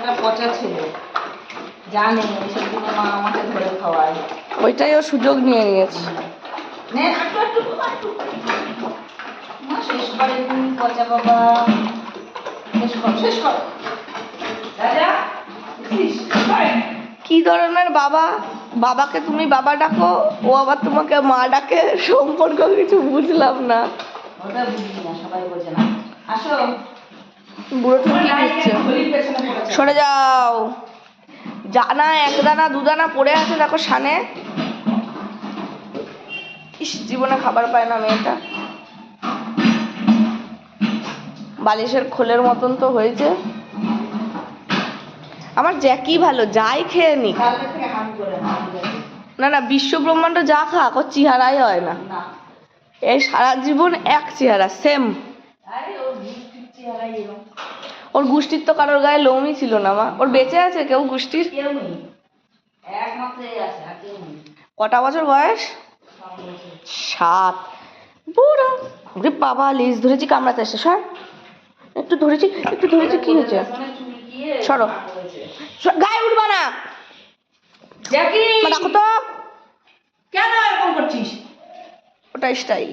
একটা পচা ছেলে। জানে মা আমাকে ধরে খাওয়ায়। ওইটাই ও সুযোগ নিয়ে নিয়েছে। নে একটু একটু বাবা, একটু মা শেষ করে পচা বাবা। শেষ কর শেষ কর। রাজা কি ধরনের বাবা? বাবাকে তুমি বাবা ডাকো ও আবার তোমাকে মা ডাকে সম্পর্ক কিছু বুঝলাম না। ওটা বুঝি না সবাই বোঝে না। আসো। বুড়ো কি পড়েছে। সরে যাও। জানা এক দানা দু দানা পড়ে আছে দেখো সানে। ইস জীবনে খাবার পায় না মেয়েটা। বালিশের খোলের মতন তো হয়েছে। আমার জ্যাকি ভালো যাই খেয়ে নি। না না বিশ্ব ব্রহ্মাণ্ড যা খাক ওর চেহারাই হয় না। না। এই সারা জীবন এক চেহারা সেম আরে ওর বৃষ্টির চেহারাই এরকম ওর গোষ্ঠীর তো কারোর গায়ে লোমই ছিল না মা। ওর বেঁচে আছে কেউ নেই। কটা বছর বয়স? সাত বুড়ো। ওরে বাবা লেজ ধরেছি কামড়াতে আসছে। সর। একটু ধরেছি একটু ধরেছি কি হয়েছে? সরো। গায়ে উঠবা না। রাখো তো। কেন এরকম করছিস? ওটা স্টাইল